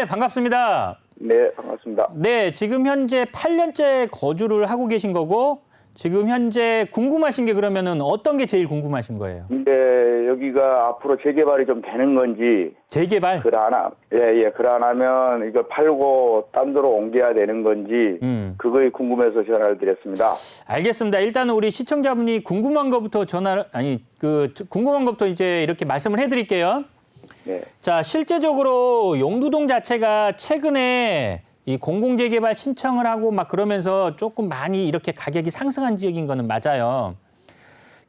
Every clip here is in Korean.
네, 반갑습니다. 네, 반갑습니다. 네, 지금 현재 8년째 거주를 하고 계신 거고 지금 현재 궁금하신 게 그러면은 어떤 게 제일 궁금하신 거예요? 근데 여기가 앞으로 재개발이 좀 되는 건지, 재개발? 하- 예, 예, 하면 이걸 팔고 딴 데로 옮겨야 되는 건지, 음. 그거에 궁금해서 전화를 드렸습니다. 알겠습니다. 일단은 우리 시청자분이 궁금한 것부터 전화를 아니 그 궁금한 것부터 이제 이렇게 말씀을 해 드릴게요. 네, 자, 실제적으로 용두동 자체가 최근에 이 공공재개발 신청을 하고 막 그러면서 조금 많이 이렇게 가격이 상승한 지역인 거는 맞아요.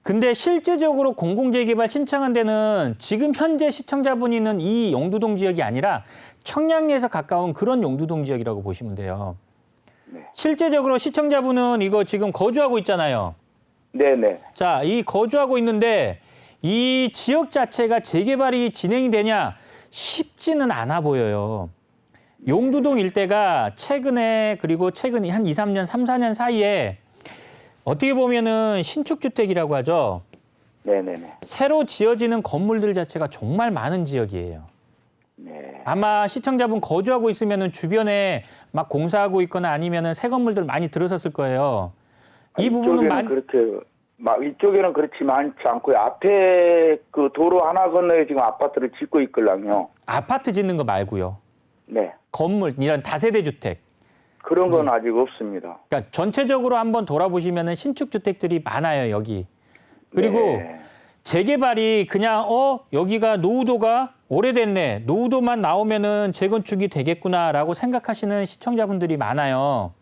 근데 실제적으로 공공재개발 신청한 데는 지금 현재 시청자분이 있는 이 용두동 지역이 아니라 청량리에서 가까운 그런 용두동 지역이라고 보시면 돼요. 네. 실제적으로 시청자분은 이거 지금 거주하고 있잖아요. 네, 네. 자, 이 거주하고 있는데 이 지역 자체가 재개발이 진행이 되냐 쉽지는 않아 보여요. 용두동 일대가 최근에 그리고 최근 한 2, 3년, 3, 4년 사이에 어떻게 보면은 신축 주택이라고 하죠. 네, 네, 네. 새로 지어지는 건물들 자체가 정말 많은 지역이에요. 네. 아마 시청자분 거주하고 있으면은 주변에 막 공사하고 있거나 아니면은 새 건물들 많이 들어섰을 거예요. 이 부분은 많이 그렇게, 막 이쪽에는 그렇지 많지 않고요. 앞에 그 도로 하나 건너에 지금 아파트를 짓고 있걸랑요. 아파트 짓는 거 말고요. 네. 건물 이런 다세대 주택. 그런 건 네. 아직 없습니다. 그러니까 전체적으로 한번 돌아보시면은 신축 주택들이 많아요 여기. 그리고 네. 재개발이 그냥 어 여기가 노후도가 오래됐네 노후도만 나오면은 재건축이 되겠구나라고 생각하시는 시청자분들이 많아요.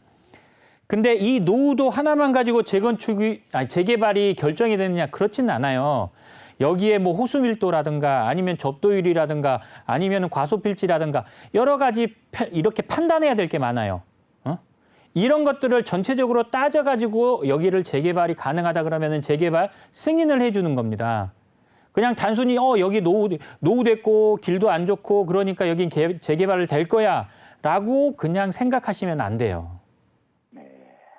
근데 이 노후도 하나만 가지고 재건축이 아니 재개발이 결정이 되느냐 그렇지는 않아요. 여기에 뭐 호수 밀도라든가 아니면 접도율이라든가 아니면 과소필지라든가 여러 가지 파- 이렇게 판단해야 될 게 많아요. 어? 이런 것들을 전체적으로 따져 가지고 여기를 재개발이 가능하다 그러면은 재개발 승인을 해 주는 겁니다. 그냥 단순히 어 여기 노후 노후됐고 길도 안 좋고 그러니까 여긴 개- 재개발을 될 거야라고 그냥 생각하시면 안 돼요.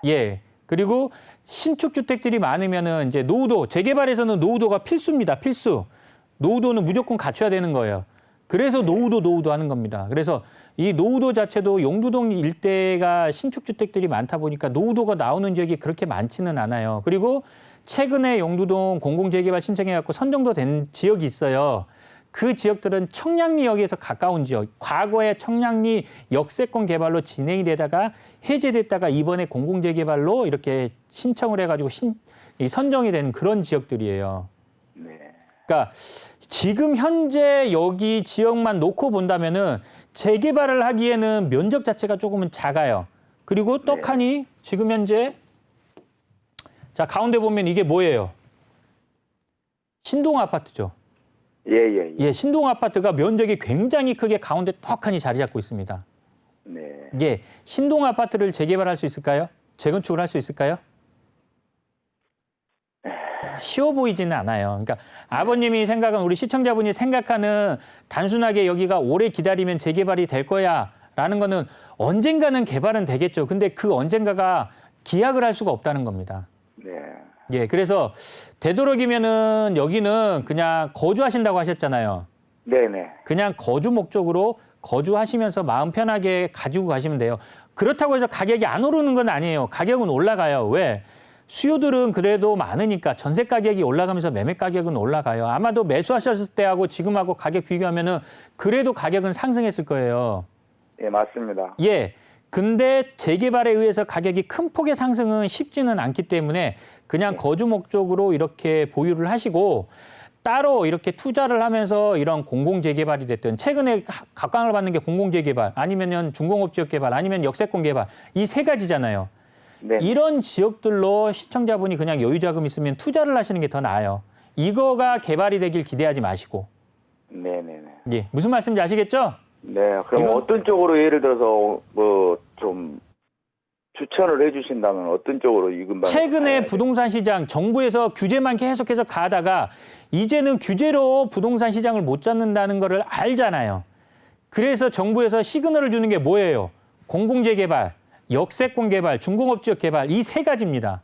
예. 그리고 신축 주택들이 많으면은 이제 노후도 재개발에서는 노후도가 필수입니다. 필수. 노후도는 무조건 갖춰야 되는 거예요. 그래서 노후도 노후도 하는 겁니다. 그래서 이 노후도 자체도 용두동 일대가 신축 주택들이 많다 보니까 노후도가 나오는 지역이 그렇게 많지는 않아요. 그리고 최근에 용두동 공공재개발 신청해 갖고 선정도 된 지역이 있어요. 그 지역들은 청량리역에서 가까운 지역, 과거에 청량리 역세권 개발로 진행이 되다가 해제됐다가 이번에 공공재개발로 이렇게 신청을 해가지고 신, 이 선정이 된 그런 지역들이에요. 네. 그러니까 지금 현재 여기 지역만 놓고 본다면은 재개발을 하기에는 면적 자체가 조금은 작아요. 그리고 떡하니 지금 현재 자 가운데 보면 이게 뭐예요? 신동 아파트죠. 예, 예, 예. 예, 신동 아파트가 면적이 굉장히 크게 가운데 떡하니 자리 잡고 있습니다. 네. 예, 신동 아파트를 재개발할 수 있을까요? 재건축을 할 수 있을까요? 쉬워 보이지는 않아요. 그러니까 아버님이 생각은 우리 시청자분이 생각하는 단순하게 여기가 오래 기다리면 재개발이 될 거야라는 거는 언젠가는 개발은 되겠죠. 근데 그 언젠가가 기약을 할 수가 없다는 겁니다. 네. 예, 그래서 되도록이면은 여기는 그냥 거주하신다고 하셨잖아요. 네, 네. 그냥 거주 목적으로 거주하시면서 마음 편하게 가지고 가시면 돼요. 그렇다고 해서 가격이 안 오르는 건 아니에요. 가격은 올라가요. 왜? 수요들은 그래도 많으니까 전세 가격이 올라가면서 매매 가격은 올라가요. 아마도 매수하셨을 때하고 지금하고 가격 비교하면은 그래도 가격은 상승했을 거예요. 예, 맞습니다. 예. 근데 재개발에 의해서 가격이 큰 폭의 상승은 쉽지는 않기 때문에 그냥 거주 목적으로 이렇게 보유를 하시고 따로 이렇게 투자를 하면서 이런 공공 재개발이 됐든 최근에 가- 각광을 받는 게 공공 재개발 아니면은 중공업 지역 개발 아니면 역세권 개발 이 세 가지잖아요. 네. 이런 지역들로 시청자분이 그냥 여유 자금 있으면 투자를 하시는 게 더 나아요. 이거가 개발이 되길 기대하지 마시고. 네, 네, 네. 예. 무슨 말씀인지 아시겠죠? 네, 그럼 이건- 어떤 쪽으로 예를 들어서 뭐 좀 추천을 해주신다면 어떤 쪽으로 이 근방 최근에 부동산 시장 정부에서 규제만 계속해서 가다가 이제는 규제로 부동산 시장을 못 잡는다는 거를 알잖아요. 그래서 정부에서 시그널을 주는 게 뭐예요? 공공재 개발, 역세권 개발, 중공업 지역 개발 이 세 가지입니다.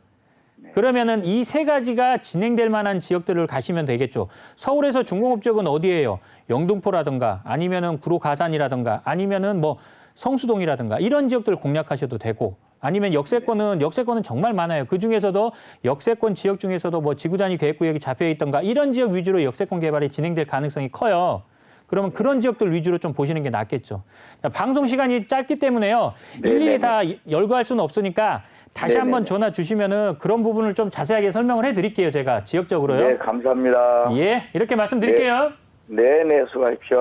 그러면은 이 세 가지가 진행될 만한 지역들을 가시면 되겠죠. 서울에서 중공업 지역은 어디예요? 영등포라든가 아니면은 구로 가산이라든가 아니면은 뭐 성수동이라든가 이런 지역들 공략하셔도 되고 아니면 역세권은 역세권은 정말 많아요. 그 중에서도 역세권 지역 중에서도 뭐 지구 단위 계획 구역이 잡혀 있던가 이런 지역 위주로 역세권 개발이 진행될 가능성이 커요. 그러면 그런 지역들 위주로 좀 보시는 게 낫겠죠. 자, 방송 시간이 짧기 때문에요. 일일이. 다 열거할 수는 없으니까 다시 네네네. 한번 전화 주시면은 그런 부분을 좀 자세하게 설명을 해드릴게요. 제가 지역적으로요. 네, 감사합니다. 예, 이렇게 말씀드릴게요. 네, 네, 수고하십시오.